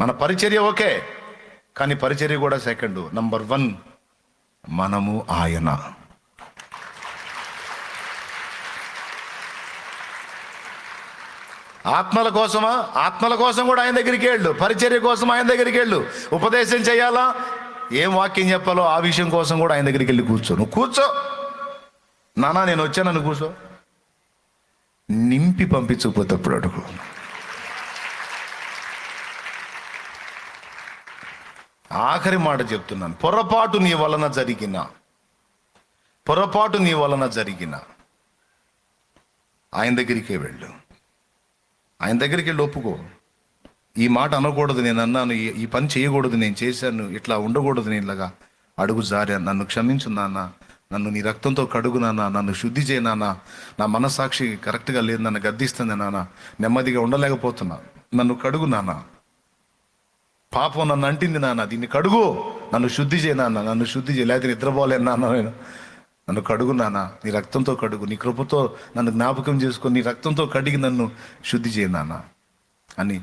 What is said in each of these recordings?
మన పరిచర్య ఓకే కానీ పరిచర్య కూడా సెకండ్ నంబర్ వన్ మనము ఆయన. ఆత్మల కోసమా? ఆత్మల కోసం కూడా ఆయన దగ్గరికి వెళ్ళు. పరిచర్య కోసం ఆయన దగ్గరికి వెళ్ళు. ఉపదేశం చేయాలా? ఏం వాక్యం చెప్పాలో ఆ విషయం కోసం కూడా ఆయన దగ్గరికి వెళ్ళి కూర్చో. నువ్వు కూర్చో. నానా నేను వచ్చానని కూర్చో. నింపి పంపించకపోతే అప్పుడు అడుగు. ఆఖరి మాట చెప్తున్నాను. పొరపాటు నీ వలన జరిగిన. పొరపాటు నీ వలన జరిగిన. ఆయన దగ్గరికే వెళ్ళు. ఆయన దగ్గరికి వెళ్ళి ఒప్పుకో ఈ మాట అనకూడదు నేను అన్నాను ఈ- పని చేయకూడదు నేను చేశాను ఇట్లా ఉండకూడదు నేను ఇలాగా అడుగు జారాను నన్ను క్షమించు నాన్న నన్ను నీ రక్తంతో కడుగు నాన్న నన్ను శుద్ధి చేయి నాన్న నా మనసాక్షి కరెక్ట్గా లేదు నన్ను గద్దిస్తుంది నాన్న నెమ్మదిగా ఉండలేకపోతున్నా నన్ను కడుగు నాన్న. పాపం నన్ను అంటింది నాన్న. దీన్ని కడుగు. నన్ను శుద్ధి చేయ నాన్న. నన్ను శుద్ధి చేయ. లేకపోతే నిద్రపోలేను నాన్న నేను. నన్ను కడుగు నాన్న. నీ రక్తంతో కడుగు. నీ కృపతో నన్ను జ్ఞాపకం చేసుకొని నీ రక్తంతో కడిగి నన్ను శుద్ధి చేయ నాన్న. అని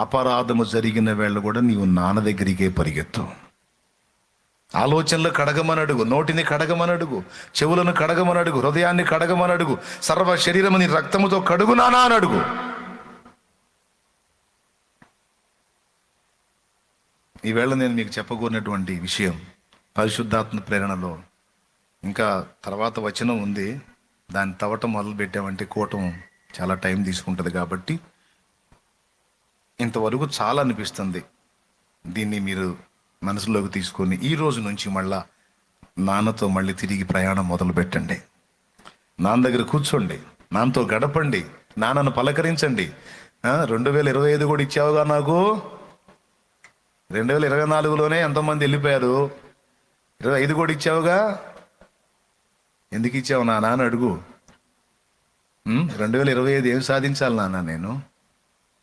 అపరాధము జరిగిన వేళ కూడా నీవు నాన్న దగ్గరికే పరిగెత్తు. ఆలోచనలు కడగమనడుగు నోటిని కడగమనడుగు చెవులను కడగమనడుగు హృదయాన్ని కడగమనడుగు సర్వ శరీరము నీ రక్తముతో కడుగు నానా అని అడుగు. ఈవేళ నేను మీకు చెప్పకూరినటువంటి విషయం పరిశుద్ధాత్మ ప్రేరణలో. ఇంకా తర్వాత వచనం ఉంది. దాన్ని తవ్వటం మొదలు పెట్టామంటే కూటం చాలా టైం తీసుకుంటుంది కాబట్టి ఇంతవరకు చాలా అనిపిస్తుంది. దీన్ని మీరు మనసులోకి తీసుకొని ఈ రోజు నుంచి మళ్ళా నాన్నతో మళ్ళీ తిరిగి ప్రయాణం మొదలు పెట్టండి నాన్న దగ్గర కూర్చోండి. నాన్నతో గడపండి. నాన్నను పలకరించండి. రెండు వేల ఇరవై ఐదు కూడా ఇచ్చావుగా నాకు? రెండు వేల ఇరవై నాలుగులోనే ఎంతోమంది వెళ్ళిపోయారు. ఇరవై ఐదు కూడా ఇచ్చావుగా? ఎందుకు ఇచ్చావు నా నాన్న అడుగు. రెండు వేల ఇరవై ఐదు ఏం సాధించాలి నాన్న నేను?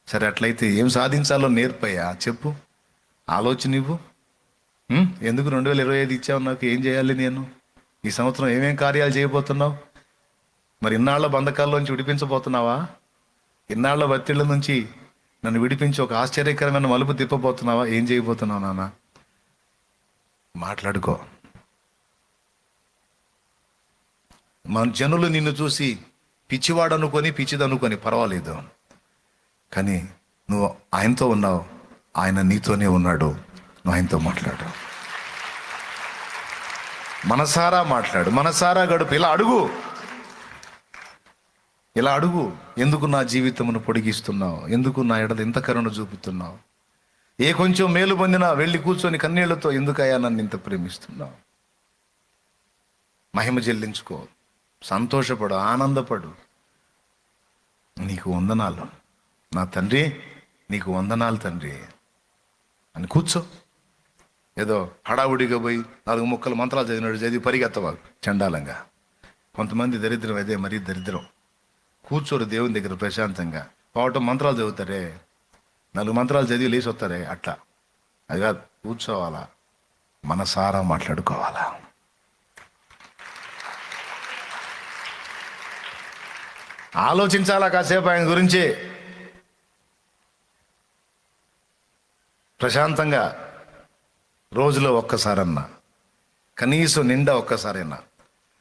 సరే అట్లయితే ఏం సాధించాలో నేర్పయ్యా చెప్పు. ఆలోచన ఇవ్వు ఎందుకు రెండు వేల ఇరవై ఐదు ఇచ్చావు నాకు? ఏం చేయాలి నేను? ఈ సంవత్సరం ఏమేం కార్యాలు చేయబోతున్నావు? మరి ఇన్నాళ్ళ బంధకాల్లోంచి విడిపించబోతున్నావా? ఇన్నాళ్ళ బత్తిళ్ళ నుంచి నన్ను విడిపించి ఒక ఆశ్చర్యకరమైన మలుపు తిప్పబోతున్నావా? ఏం చేయబోతున్నావు నాన్న? మాట్లాడుకో. మన జనులు నిన్ను చూసి పిచ్చివాడు అనుకొని పిచ్చిదనుకొని పర్వాలేదు. కానీ నువ్వు ఆయనతో ఉన్నావు. ఆయన నీతోనే ఉన్నాడు. నువ్వు ఆయనతో మాట్లాడు. మనసారా మాట్లాడు. మనసారా గడుపు. ఇలా అడుగు. ఇలా అడుగు. ఎందుకు నా జీవితమును పొడిగిస్తున్నావు? ఎందుకు నా ఎడద ఇంత కరుణ చూపుతున్నావు? ఏ కొంచెం మేలు పొందినా వెళ్ళి కూర్చొని కన్నీళ్ళతో ఎందుకయ్యా నన్ను ఇంత ప్రేమిస్తున్నావు? మహిమ చెల్లించుకో. సంతోషపడు ఆనందపడు. నీకు వందనాలు. నా తండ్రి నీకు వందనాలు తండ్రి. అని కూర్చో. ఏదో హడావుడిగా పోయి నాలుగు ముక్కలు మంత్రాలు చదివినాడు చదివి పరిగెత్తవా చండాలంగా. కొంతమంది దరిద్రం అదే మరీ దరిద్రం. కూర్చోరు దేవుని దగ్గర ప్రశాంతంగా. పోవటం మంత్రాలు చదువుతారే? నాలుగు మంత్రాలు చదివి లేచి వస్తారే? అట్లా. అది కాదు కూర్చోవాలా? మనసారా మాట్లాడుకోవాలా? ఆలోచించాలా కాసేపు ఆయన గురించి? ప్రశాంతంగా రోజులో ఒక్కసారన్నా. కనీసం నిండా ఒక్కసారైనా.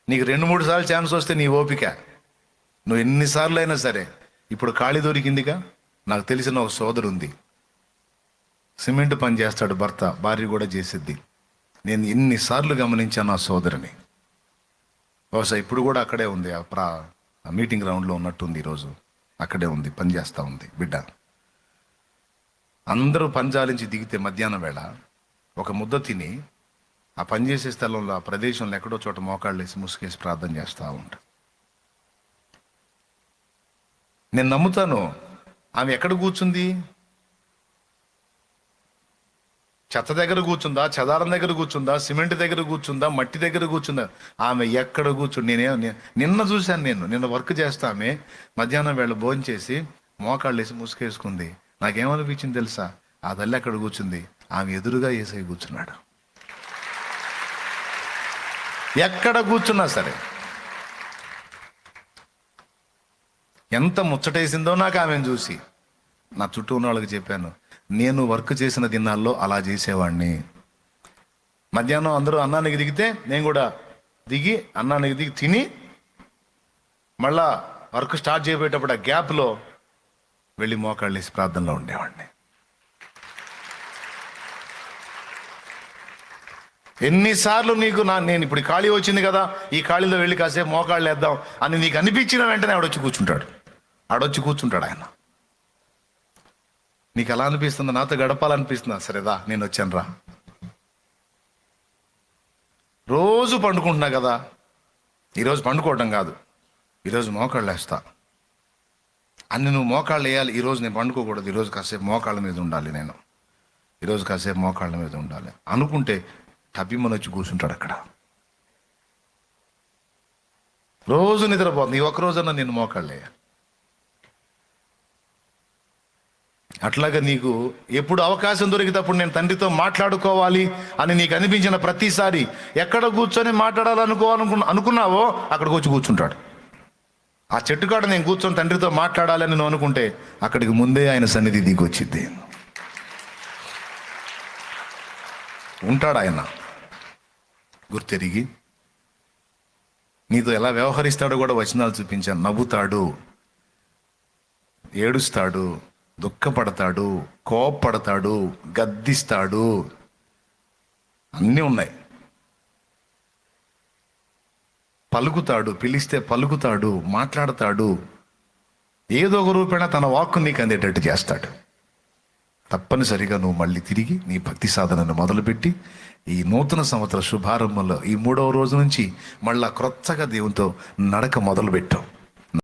నీకు రెండు మూడు సార్లు ఛాన్స్ వస్తే నీ ఓపిక. నువ్వు ఎన్నిసార్లు అయినా సరే ఇప్పుడు ఖాళీ దొరికిందిగా? నాకు తెలిసిన ఒక సోదరు ఉంది సిమెంట్ పని చేస్తాడు భర్త భార్య కూడా చేసిద్ది. నేను ఎన్నిసార్లు గమనించాను ఆ సోదరిని. బహుశా ఇప్పుడు కూడా అక్కడే ఉంది. ఆ ప్రా ఆ మీటింగ్ గ్రౌండ్లో ఉన్నట్టుంది ఈరోజు. అక్కడే ఉంది పని చేస్తూ ఉంది బిడ్డ. అందరూ పంజాలించి దిగితే మధ్యాహ్నం వేళ ఒక ముద్ద తిని ఆ పనిచేసే స్థలంలో ఆ ప్రదేశంలో ఎక్కడో చోట మోకాళ్ళు వేసి ముసుగేసి ప్రార్థన చేస్తూ ఉంటాం నేను నమ్ముతాను. ఆమె ఎక్కడ కూర్చుంది? చెత్త దగ్గర కూర్చుందా? చెదారం దగ్గర కూర్చుందా? సిమెంట్ దగ్గర కూర్చుందా? మట్టి దగ్గర కూర్చుందా? ఆమె ఎక్కడ కూర్చుంది నేనే నిన్న చూశాను నేను. నిన్న వర్క్ చేస్తా ఆమె. మధ్యాహ్నం వేళ భోజనం చేసి మోకాళ్ళు వేసి ముసుకేసుకుంది. నాకేమనిపించింది తెలుసా? ఆ తల్లి అక్కడ కూర్చుంది? ఆమె ఎదురుగా ఏసై కూర్చున్నాడు. ఎక్కడ కూర్చున్నా సరే ఎంత ముచ్చటేసిందో నాకు ఆమెను చూసి. నా చుట్టూ ఉన్న వాళ్ళకి చెప్పాను నేను వర్క్ చేసిన దినాల్లో అలా చేసేవాడిని మధ్యాహ్నం అందరూ అన్నానికి దిగితే నేను కూడా దిగి అన్నానికి దిగి తిని మళ్ళా వర్క్ స్టార్ట్ చేయబోయేటప్పుడు ఆ గ్యాప్లో వెళ్ళి మోకాళ్ళేసి ప్రార్థనలో ఉండేవాడిని ఎన్నిసార్లు నీకు నా నేను ఇప్పుడు ఖాళీ వచ్చింది కదా ఈ ఖాళీలో వెళ్ళి కాసేపు మోకాళ్ళు వేద్దాం అని నీకు అనిపించిన వెంటనే ఆడొచ్చి కూర్చుంటాడు. ఆడొచ్చి కూర్చుంటాడు ఆయన. నీకు ఎలా అనిపిస్తుంది నాతో గడపాలనిపిస్తుందా? సరేదా నేను వచ్చాను రా. రోజు పండుకుంటున్నా కదా ఈరోజు పండుకోవటం కాదు ఈరోజు మోకాళ్ళు వేస్తా అన్ని నువ్వు మోకాళ్ళు వేయాలి ఈరోజు నేను పండుకోకూడదు ఈరోజు కాసేపు మోకాళ్ళ మీద ఉండాలి నేను. ఈరోజు కాసేపు మోకాళ్ళ మీద ఉండాలి. అనుకుంటే టపిమ్మని వచ్చి కూర్చుంటాడు అక్కడ. రోజు నిద్రపోతుంది. ఈ ఒక్క నేను మోకాళ్ళే. అట్లాగా నీకు ఎప్పుడు అవకాశం దొరికినప్పుడు నేను తండ్రితో మాట్లాడుకోవాలి అని నీకు అనిపించిన ప్రతిసారి ఎక్కడ కూర్చొని మాట్లాడాలనుకో అనుకు అనుకున్నావో అక్కడికి వచ్చి కూర్చుంటాడు. ఆ చెట్టు కాడ నేను కూర్చొని తండ్రితో మాట్లాడాలని నువ్వు అనుకుంటే అక్కడికి ముందే ఆయన సన్నిధి దిగొచ్చింది ఉంటాడు ఆయన. గుర్తెరిగి నీతో ఎలా వ్యవహరిస్తాడో కూడా వచనాలు చూపించాను. నవ్వుతాడు ఏడుస్తాడు దుఃఖపడతాడు కోపడతాడు గద్దిస్తాడు. అన్నీ ఉన్నాయి. పలుకుతాడు పిలిస్తే పలుకుతాడు మాట్లాడతాడు. ఏదో ఒక రూపేణ తన వాక్కు నీకు అందేటట్టు చేస్తాడు. తప్పనిసరిగా నువ్వు మళ్ళీ తిరిగి నీ భక్తి సాధనను మొదలుపెట్టి ఈ నూతన సంవత్సర శుభారంభంలో ఈ మూడవ రోజు నుంచి మళ్ళా క్రొత్తగా దేవునితో నడక మొదలుపెట్టావు.